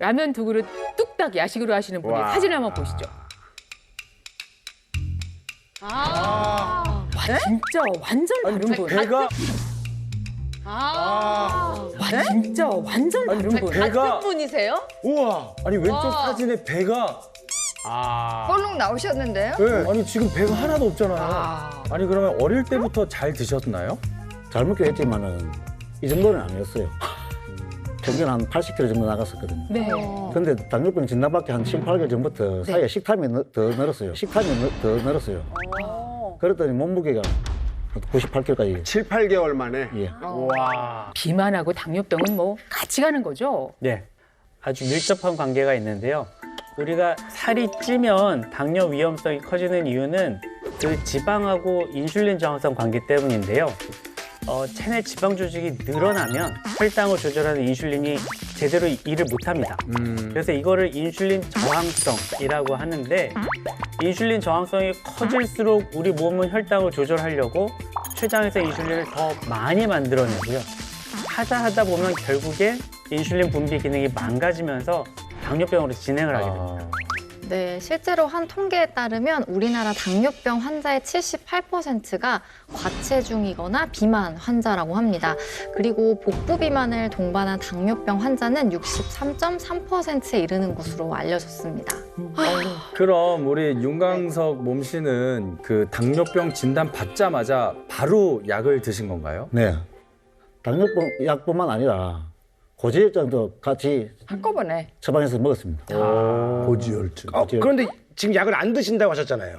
라면 두 그릇 뚝딱 야식으로 하시는 분의 와. 사진 한번 보시죠. 아. 와 진짜 완전 다른 분. 배가 아. 와 진짜 완전 다른 분. 배가 같은 분이세요? 우와 아니 왼쪽 와. 사진에 배가 아 볼록 나오셨는데요? 네. 아니 지금 배가 하나도 없잖아요. 아. 아니 그러면 어릴 때부터 잘 드셨나요? 잘 먹긴 했지만은 이 정도는 아니었어요. 평균 한 80kg 정도 나갔었거든요. 네. 근데 당뇨병 진단받기 한 7, 8개월 전부터 사이에 식탐이 너- 더 늘었어요. 식탐이 너- 더 늘었어요. 그랬더니 몸무게가 98kg까지 7, 8개월 만에 예. 와. 비만하고 당뇨병은 뭐 같이 가는 거죠. 네. 아주 밀접한 관계가 있는데요. 우리가 살이 찌면 당뇨 위험성이 커지는 이유는 그 지방하고 인슐린 저항성 관계 때문인데요. 어, 체내 지방 조직이 늘어나면 혈당을 조절하는 인슐린이 제대로 일을 못합니다. 그래서 이거를 인슐린 저항성이라고 하는데 인슐린 저항성이 커질수록 우리 몸은 혈당을 조절하려고 췌장에서 인슐린을 더 많이 만들어내고요. 하다 하다 보면 결국에 인슐린 분비 기능이 망가지면서 당뇨병으로 진행을 하게 됩니다. 아. 네, 실제로 한 통계에 따르면 우리나라 당뇨병 환자의 78%가 과체중이거나 비만 환자라고 합니다. 그리고 복부 비만을 동반한 당뇨병 환자는 63.3%에 이르는 것으로 알려졌습니다. 그럼 우리 윤강석 몸씨는 그 당뇨병 진단 받자마자 바로 약을 드신 건가요? 네. 당뇨병 약뿐만 아니라 고지혈증도 같이 한꺼번에. 처방해서 먹었습니다. 고지혈증. 어, 그런데 지금 약을 안 드신다고 하셨잖아요.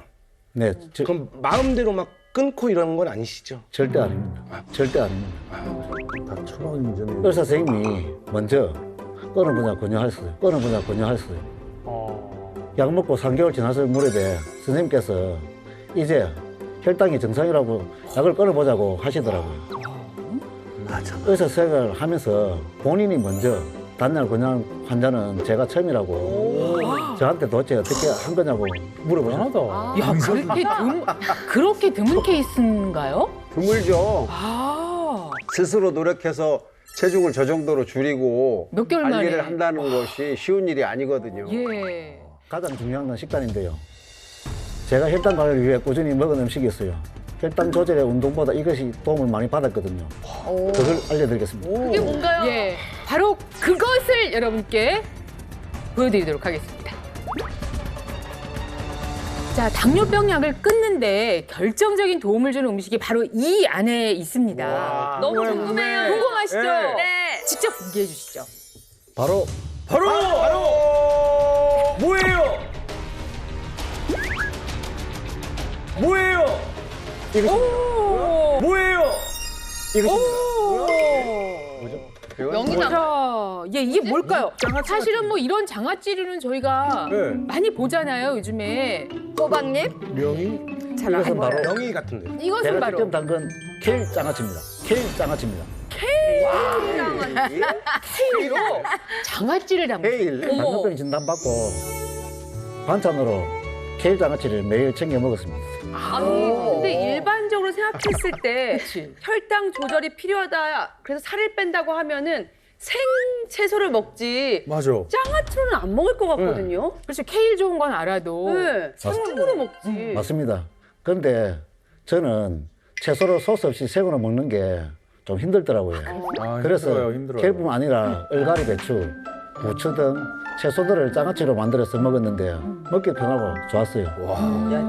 네, 저- 그럼 마음대로 막 끊고 이런 건 아니시죠? 절대 아닙니다. 절대 아닙니다. 다 처방 이전에 의사 선생님이 먼저 끊어보자 권유하셨어요. 끊어보자 권유하셨어요. 어, 약 먹고 3개월 지났을 무렵에 선생님께서 이제 혈당이 정상이라고 약을 끊어보자고 하시더라고요. 의사 생활을 하면서 본인이 먼저 단약을 권유한 환자는 제가 처음이라고 저한테 도대체 어떻게 한 거냐고 물어보셨어요. 대단하다. 야 그렇게 드문 그렇게 드문 케이스인가요? 드물죠. 아 스스로 노력해서 체중을 저 정도로 줄이고 몇 개월 만에. 관리를 한다는 것이 쉬운 일이 아니거든요. 예. 가장 중요한 건 식단인데요. 제가 혈당 관리를 위해 꾸준히 먹은 음식이 있어요. 혈당 조절에 운동보다 이것이 도움을 많이 받았거든요. 그걸 알려드리겠습니다. 그게 뭔가요? 예, 바로 그것을 여러분께 보여드리도록 하겠습니다. 자, 당뇨병 약을 끊는데 결정적인 도움을 주는 음식이 바로 이 안에 있습니다. 너무 궁금해요. 궁금하시죠? 네. 네. 직접 공개해 주시죠. 바로 바로 바로 뭐예요? 뭐예요? 오! 뭐예요? 명이나 자, 예, 이게 뭘까요? 사실은 뭐 이런 장아찌류는 저희가 네. 많이 보잖아요, 요즘에. 호박잎? 명이 잘안 이것은 바로. 명의 같은데. 이것은 바로 직접 담근 케일 장아찌입니다. 케일 장아찌입니다. 케일로 장아찌를 담은 헤일. 당뇨병 진단받고 반찬으로 케일 장아찌를 매일 챙겨 먹었습니다. 아니 근데 일반적으로 생각했을 때 혈당 조절이 필요하다. 그래서 살을 뺀다고 하면은 생 채소를 먹지. 맞아. 장아찌로는 안 먹을 것 같거든요. 그렇죠. 케일 좋은 건 알아도 네. 생으로 먹지. 맞습니다. 그런데 저는 채소를 소스 없이 생으로 먹는 게 좀 힘들더라고요. 아, 그래서 힘들어요, 힘들어요. 케일뿐 아니라 얼갈이 배추, 부추 등 채소들을 장아찌로 만들어서 먹었는데 먹기 편하고 좋았어요.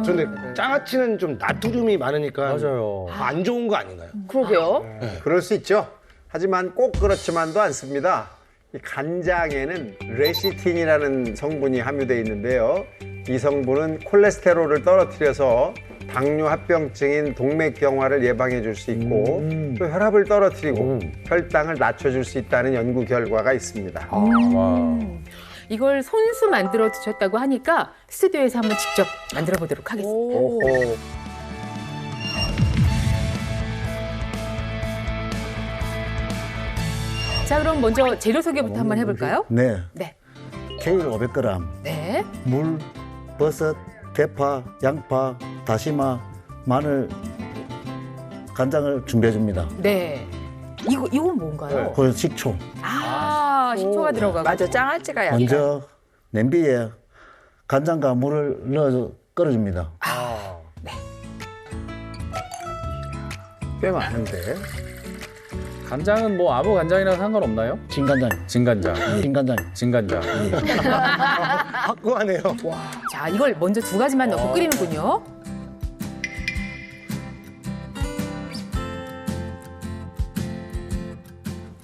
그런데 장아찌는 좀 나트륨이 많으니까 맞아요. 안 좋은 거 아닌가요? 그러게요. 그럴 수 있죠. 하지만 꼭 그렇지만도 않습니다. 이 간장에는 레시틴이라는 성분이 함유되어 있는데요. 이 성분은 콜레스테롤을 떨어뜨려서 당뇨 합병증인 동맥경화를 예방해 줄 수 있고 또 혈압을 떨어뜨리고 혈당을 낮춰 줄 수 있다는 연구 결과가 있습니다. 와. 이걸 손수 만들어 드셨다고 하니까 스튜디오에서 한번 직접 만들어 보도록 하겠습니다. 오. 오호. 자, 그럼 먼저 재료 소개부터 한번 해볼까요? 네, 네. 케일 500g, 네. 물, 버섯, 대파, 양파, 다시마, 마늘, 간장을 준비해 줍니다. 네. 이거 이건 뭔가요? 그 식초. 아, 식초가 들어가고. 맞아, 짱아찌가 약간. 먼저 냄비에 간장과 물을 넣어 끓여줍니다. 꽤 많은데. 간장은 뭐 아무 간장이랑 상관없나요? 진간장, 진간장, 진간장. 진간장. 확고하네요. 자, 이걸 먼저 두 가지만 넣고 끓이는군요.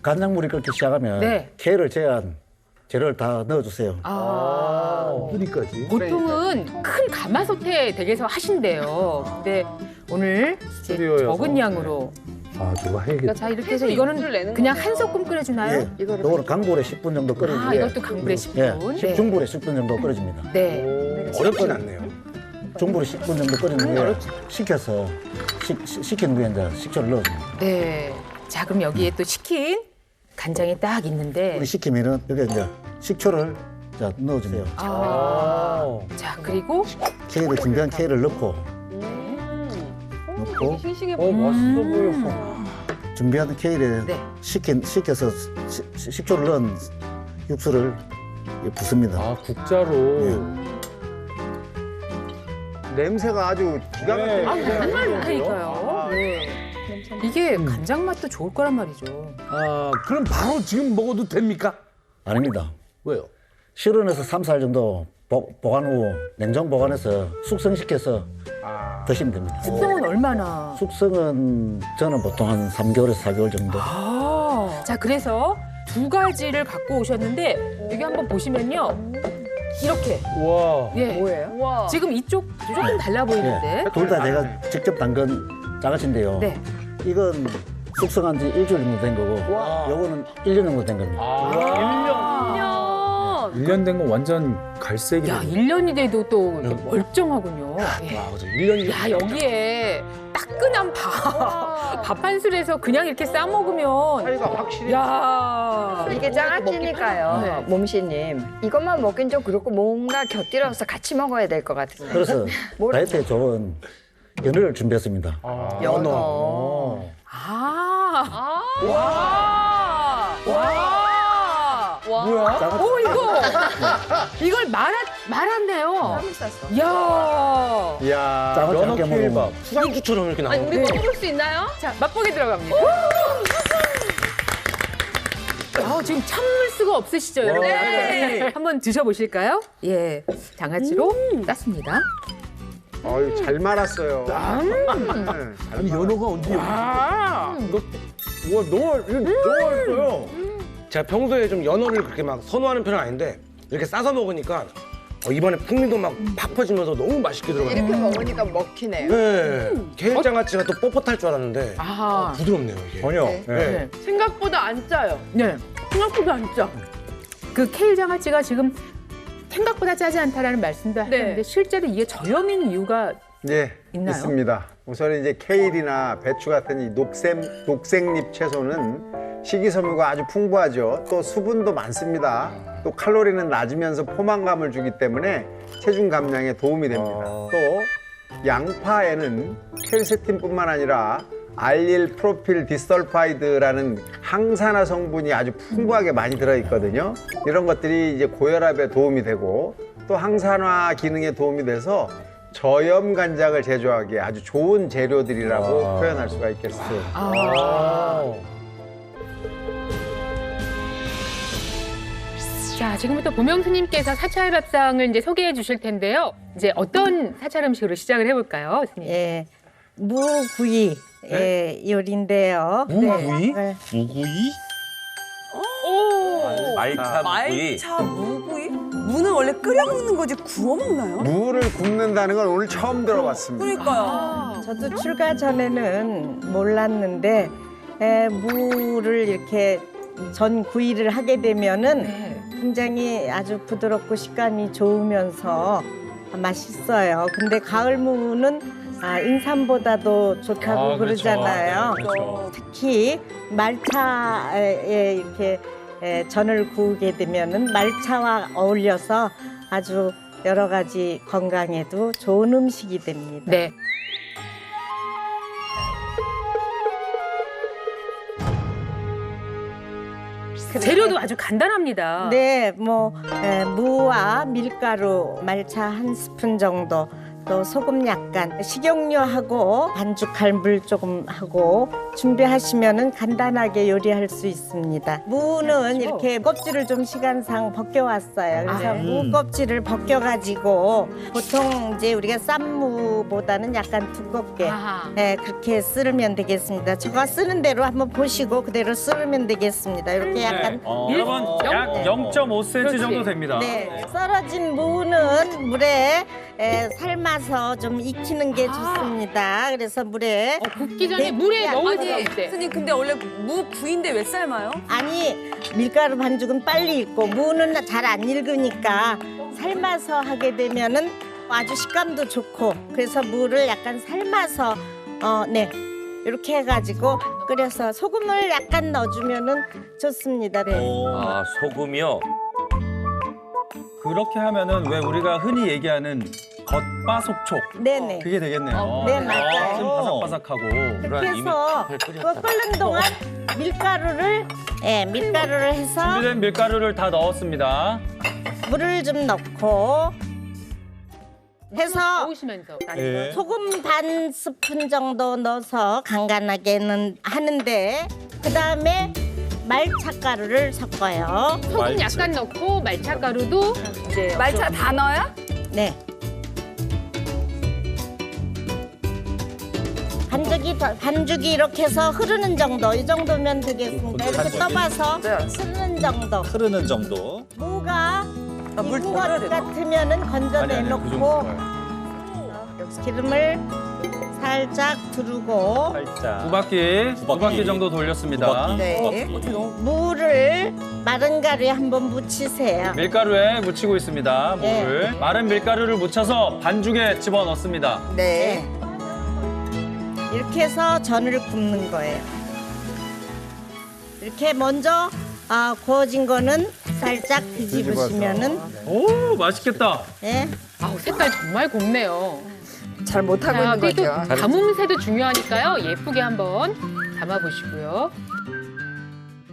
간장물이 끓기 시작하면 네. 케일을 제한 재료를 다 넣어주세요. 아. 어디까지? 보통은 큰 가마솥에 댁에서 하신대요. 근데 오늘 이제 스튜디오여서. 적은 양으로. 아, 누가 해야겠다. 자, 이렇게 해서 이거는 내는 그냥. 한 소끔 끓여주나요? 예, 이거는 강불에 10분 정도 끓여주고 아, 이것도 강불에 10분. 예, 네. 중불에 10분 정도 끓여줍니다. 네. 어렵진 않네요. 중불에 10분 정도 끓인 후에 식혀서 식, 식- 식힌 후에 이제 식초를 넣어줍니다. 네. 자, 그럼 여기에 또 식힌 간장이 딱 있는데. 우리 식히면은 여기 이제 식초를 자, 넣어주세요. 아. 자, 그리고 케일을 준비한 케일을 넣고 음. 넣고 싱싱해 어, 보여. 맛있어 음. 보여. 준비한 케일에 네. 식힌 식혀서 시- 시- 식초를 넣은 육수를 붓습니다. 아, 국자로. 냄새가 아주 기가 막히게. 아, 냄새가 정말 나는데요? 많 네. 이게 간장 맛도 좋을 거란 말이죠. 아, 그럼 바로 지금 먹어도 됩니까? 아닙니다. 왜요? 실온에서 3, 4일 정도 보, 보관 후 냉장 보관해서 숙성시켜서 아. 드시면 됩니다. 숙성은 얼마나? 숙성은 저는 보통 한 3개월에서 4개월 정도. 아. 자, 그래서 두 가지를 갖고 오셨는데 여기 한번 보시면요. 이렇게. 와. 예. 뭐예요? 와. 지금 이쪽 조금 달라 보이는데. 둘다 제가 직접 담근 장아찌인데요. 네. 이건 숙성한 지 일주일 정도 된 거고, 요거는 1년 정도 된 겁니다. 아, 1년. 1년 된 건 완전 갈색이네. 야, 1년이 돼도 또 이렇게 멀쩡하군요. 예. 와, 그죠. 1년이. 야, 여기에 따끈한 밥. 밥 한 술에서 그냥 이렇게 싸 먹으면. 차이가 확실히. 야. 이게 짱아찌니까요, 네. 몸씨님. 이것만 먹긴 좀 그렇고 뭔가 곁들여서 같이 먹어야 될 것 같은데. 그래서 뭘- 다이어트에 좋은 연어를 준비했습니다. 연어. 아. 와. 와. 와. 뭐야? 오, 이거. 이걸 말아, 말았네요. 쌈 쌌어. 이야. 이야. 장아찌 연어 케이밥. 수산주처럼 이렇게 아니, 나오는. 우리 먹어볼 수 있나요? 자, 맛보기 들어갑니다. 아, 지금 참을 수가 없으시죠, 여러분? 네. 한번 드셔보실까요? 예, 장아찌로 땄습니다. 어유 잘 말았어요. 네, 잘 아니, 연어가 언제 여기 아, 우와 너무 이거 너무 맛있어요. 제가 평소에 좀 연어를 그렇게 막 선호하는 편은 아닌데 이렇게 싸서 먹으니까 어, 입안에 풍미도 막 팍 퍼지면서 너무 맛있게 들어가요. 이렇게 먹으니까 먹히네요. 네. 게장아찌가 또 뻣뻣할 줄 알았는데 아, 부드럽네요 이게. 전혀. 네. 네. 네. 생각보다 안 짜요. 네. 생각보다 안 짜. 그 케일 장아찌가 지금 생각보다 짜지 않다라는 말씀도 네. 하셨는데 실제로 이게 저염인 이유가 예, 있나요? 있습니다. 우선 이제 케일이나 배추 같은 이 녹색 녹색잎 채소는 식이섬유가 아주 풍부하죠. 또 수분도 많습니다. 또 칼로리는 낮으면서 포만감을 주기 때문에 체중 감량에 도움이 됩니다. 또 양파에는 퀘르세틴뿐만 아니라 알릴 프로필 디설파이드라는 항산화 성분이 아주 풍부하게 많이 들어있거든요. 이런 것들이 이제 고혈압에 도움이 되고 또 항산화 기능에 도움이 돼서 저염 간장을 제조하기에 아주 좋은 재료들이라고 와. 표현할 수가 있겠어요. 아. 자, 지금부터 보명 스님께서 사찰 밥상을 이제 소개해 주실 텐데요. 이제 어떤 사찰 음식으로 시작을 해볼까요, 스님? 예, 무구이 예, 요리인데요. 무구이? 네. 무구이? 오! 말차 무구이. 말차 무구이? 무는 원래 끓여 먹는 거지 구워 먹나요? 무를 굽는다는 걸 오늘 처음 들어봤습니다. 그러니까요. 저도 출가 전에는 몰랐는데 에, 무를 이렇게 전 구이를 하게 되면은 네. 굉장히 아주 부드럽고 식감이 좋으면서 맛있어요. 근데 가을 무는 아, 인삼보다도 좋다고 아, 그렇죠. 그러잖아요. 네, 그렇죠. 특히 말차에 이렇게 에, 전을 구우게 되면은 말차와 어울려서 아주 여러 가지 건강에도 좋은 음식이 됩니다. 네. 재료도 아주 간단합니다. 네, 뭐 에, 무와 밀가루, 말차 한 스푼 정도, 또 소금 약간, 식용유하고 반죽할 물 조금 하고 준비하시면은 간단하게 요리할 수 있습니다. 무는 이렇게 껍질을 좀 시간상 벗겨왔어요. 그래서 아, 무 껍질을 벗겨가지고 보통 이제 우리가 쌈 무보다는 약간 두껍게 아하. 네, 그렇게 썰으면 되겠습니다. 제가 쓰는 대로 한번 보시고 그대로 썰으면 되겠습니다. 이렇게 약간 어, 일- 여러분 약 0.5cm 그렇지. 정도 됩니다. 네, 썰어진 무는 물에 에, 삶아서 좀 익히는 게 좋습니다. 그래서 물에 어, 굽기 전에 네, 물에 아니, 넣어서 아니, 때. 스님 근데 원래 무 구인데 왜 삶아요? 아니 밀가루 반죽은 빨리 익고 무는 잘 안 익으니까 삶아서 하게 되면은 아주 식감도 좋고 그래서 무를 약간 삶아서 어, 네. 이렇게 해가지고 끓여서 소금을 약간 넣어주면은 좋습니다. 네. 아 소금이요? 그렇게 하면은 왜 우리가 흔히 얘기하는 겉바속촉 네네. 그게 되겠네요. 네, 맞아요. 좀 바삭바삭하고. 그렇게 해서 그거 끓는 동안 밀가루를 예, 밀가루를 해서 준비된 밀가루를 다 넣었습니다. 물을 좀 넣고 해서 넣으시면서. 네. 소금 반 스푼 정도 넣어서 간간하게는 하는데 그 다음에 말차가루를 섞어요. 소금 약간 넣고 말차가루도 이제 말차 다 넣어요? 네. 반죽이 더- 반죽이 이렇게 해서 흐르는 정도 이 정도면 되겠습니다. 이렇게 떠봐서 흐르는 정도. 흐르는 정도. 무가 아, 물더 넣어야 것 되나? 같으면은 아니, 건져내놓고 아니, 그 정도예요. 여기서 기름을 살짝 두르고 두 살짝. 바퀴, 두 바퀴, 두 바퀴. 정도 돌렸습니다. 두 바퀴. 네. 무를 마른 가루에 한번 묻히세요. 밀가루에 묻히고 있습니다. 네. 물을 마른 밀가루를 묻혀서 반죽에 집어 넣습니다. 네. 이렇게 해서 전을 굽는 거예요. 이렇게 먼저 아, 구워진 거는 살짝 뒤집으시면은 오 맛있겠다. 예. 아우 색깔 정말 곱네요. 잘 못하고 자, 있는 그리고 거죠. 또 가뭄새도 중요하니까요. 예쁘게 한번 담아보시고요.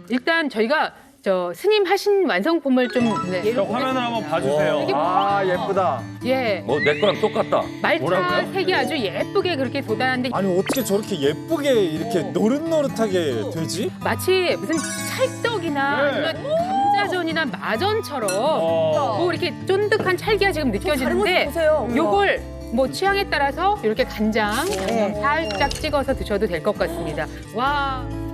일단 저희가 저 스님 하신 완성품을 좀 네, 저 화면을 한번 봐주세요. 이게 아 예쁘다. 예어내 거랑 똑같다. 말차 뭐라고요? 색이 아주 예쁘게 그렇게 돋았는데 아니 어떻게 저렇게 예쁘게 이렇게 노릇노릇하게 되지? 마치 무슨 찰떡이나 네. 아니면 감자전이나 마전처럼 어. 뭐 이렇게 쫀득한 찰기가 지금 다른 것도 느껴지는데 보세요. 요걸 뭐 취향에 따라서 이렇게 간장 네. 살짝 찍어서 드셔도 될 것 같습니다. 와.